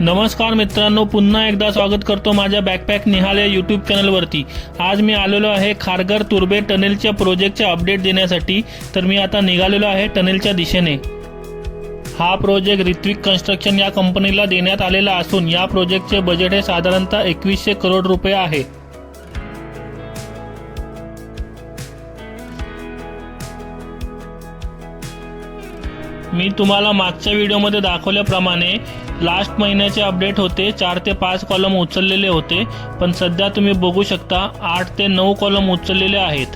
नमस्कार मित्रांनो पुन्हा एकदा स्वागत करतो माझ्या बॅकपॅक निहाल या यूट्यूब चॅनलवरती आज मी आलेलो आहे खारघर तुर्बे टनेलच्या प्रोजेक्टचे अपडेट देण्यासाठी. तर मी आता निघालेलो आहे टनेलच्या दिशेने. हा प्रोजेक्ट ऋत्विक कन्स्ट्रक्शन या कंपनीला देण्यात आलेला असून या प्रोजेक्टचे बजेट हे साधारणतः एकवीसशे करोड रुपये आहे. मी तुम्हाला मागच्या व्हिडिओमध्ये दाखवल्याप्रमाणे लास्ट महिन्याचे अपडेट होते. चार ते पाच कॉलम उचललेले होते. पण सध्या तुम्ही बघू शकता आठ ते नऊ कॉलम उचललेले आहेत.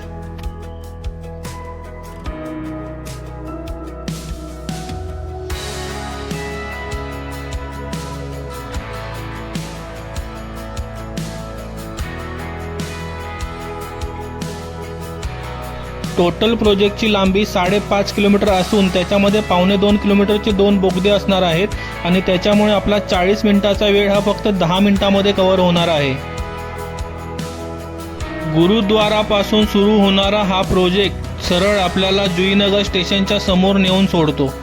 टोटल प्रोजेक्टची लांबी साडेपाच किलोमीटर असून त्याच्यामध्ये पावणे दोन किलोमीटरचे दोन बोगदे असणार आहेत आणि त्याच्यामुळे आपला चाळीस मिनिटाचा वेळ हा फक्त दहा मिनिटामध्ये कव्हर होणार आहे. गुरुद्वारापासून सुरू होणारा हा प्रोजेक्ट सरळ आपल्याला जुईनगर स्टेशनच्या समोर नेऊन सोडतो.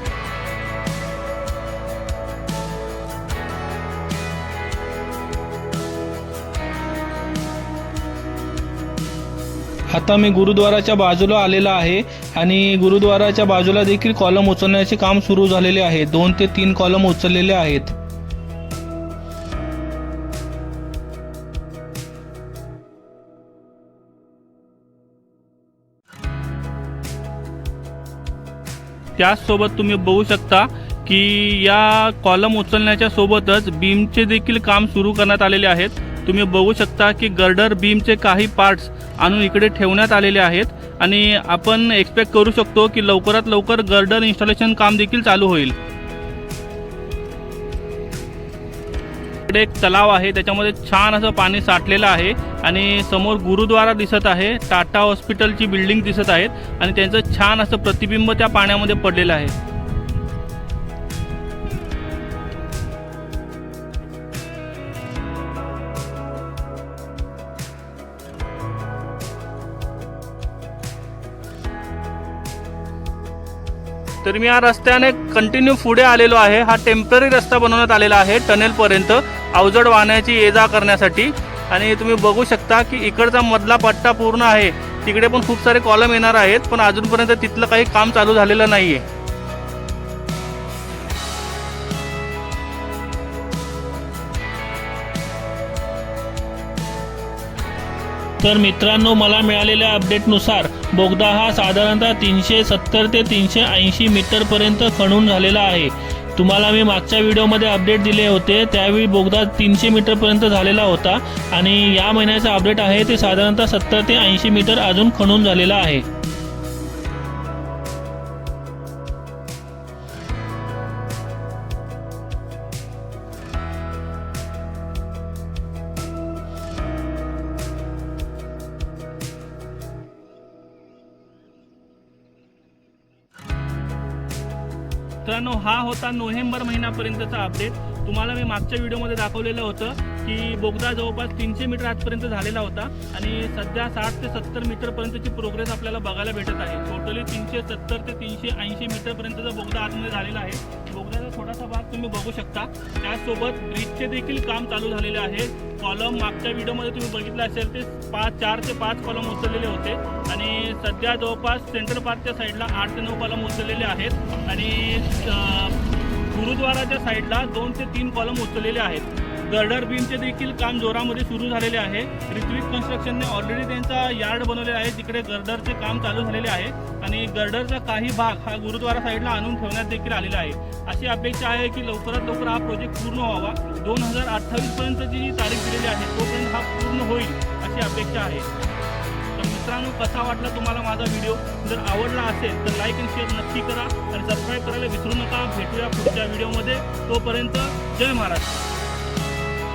आता मी गुरुद्वाराच्या बाजूला आलेला आहे आणि गुरुद्वाराच्या बाजूला देखील कॉलम उचलण्याचे काम सुरू झालेले आहे. दोन ते तीन कॉलम उचललेले आहेत. त्याचसोबत तुम्ही बघू शकता की या कॉलम उचलण्याच्या सोबतच बीमचे देखील काम सुरू करण्यात आलेले आहेत. तुम्ही बघू शकता की गर्डर बीमचे काही पार्ट्स आणून इकडे ठेवण्यात आलेले आहेत आणि आपण एक्सपेक्ट करू शकतो की लवकरात लवकर गर्डर इन्स्टॉलेशन काम देखील चालू होईल. इकडे एक तलाव आहे त्याच्यामध्ये छान असं पाणी साठलेलं आहे आणि समोर गुरुद्वारा दिसत आहे टाटा हॉस्पिटलची बिल्डिंग दिसत आहेत आणि त्यांचं छान असं प्रतिबिंब त्या पाण्यामध्ये पडलेलं आहे. तर मी या रस्त्याने कंटिन्यू पुढे आलेलो आहे. हा टेंपररी रस्ता बनवण्यात आलेला आहे टनेलपर्यंत अवजड वाहनाची ये जा करण्यासाठी. आणि तुम्ही बघू शकता की इकडचा मधला पट्टा पूर्ण आहे. तिकडे पण खूप सारे कॉलम येणार आहेत पण अजूनपर्यंत तिथलं काही काम चालू झालेलं नाही आहे तर मित्रांनो मला मिळालेल्या अपडेटनुसार बोगदा हा साधारणतः तीनशे सत्तर ते तीनशे ऐंशी मीटरपर्यंत खणून झालेला आहे. तुम्हाला मी मागच्या व्हिडिओमध्ये अपडेट दिले होते त्यावेळी बोगदा तीनशे मीटरपर्यंत झालेला होता आणि या महिन्याचा अपडेट आहे ते साधारणतः सत्तर ते ऐंशी मीटर अजून खणून झालेला आहे. मित्रांनो हा होता नोव्हेंबर महिन्यापर्यंतचा अपडेट तुम्हाला मी मागच्या व्हिडिओमध्ये दाखवलेलं होतं की बोगदा जवळपास तीनशे मीटर आजपर्यंत झालेला होता आणि सध्या साठ ते सत्तर मीटरपर्यंतची प्रोग्रेस आपल्याला बघायला भेटत आहे. टोटली तीनशे सत्तर ते तीनशे ऐंशी मीटरपर्यंतचा बोगदा आतमध्ये झालेला आहे. बोगद्याचा थोडासा भाग तुम्ही बघू शकता. त्याचसोबत ब्रिजचे देखील काम चालू झालेले आहे. कॉलम मागच्या व्हिडिओमध्ये तुम्ही बघितलं असेल ते पाच चार ते पाच कॉलम उचललेले होते. आणि सध्या जवळपास सेंट्रल पार्कच्या साईडला आठ ते नऊ कॉलम उचललेले आहेत. आणि गुरुद्वाराच्या साईडला दोन ते तीन कॉलम उचललेले आहेत. गर्डर बीमचे देखील काम जोरामध्ये सुरू झालेले आहे. ऋत्विक कन्स्ट्रक्शनने ऑलरेडी त्यांचा यार्ड बनवलेला आहे तिकडे गर्डरचे काम चालू झालेले आहे. आणि गर्डरचा काही भाग हा गुरुद्वारा साईडला आणून ठेवण्यात देखील आलेला आहे. अशी अपेक्षा आहे की लवकरात लवकर हा प्रोजेक्ट पूर्ण व्हावा. दोन हजार अठ्ठावीसपर्यंत जी तारीख दिलेली आहे तोपर्यंत हा पूर्ण होईल अशी अपेक्षा आहे. मित्रांनो कसा वाटला तुम्हाला माझा व्हिडिओ जर आवडला असेल तर लाईक आणि शेअर नक्की करा. आणि सबस्क्राईब करायला विसरू नका. भेटूया पुढच्या व्हिडिओमध्ये तोपर्यंत जय महाराष्ट्र.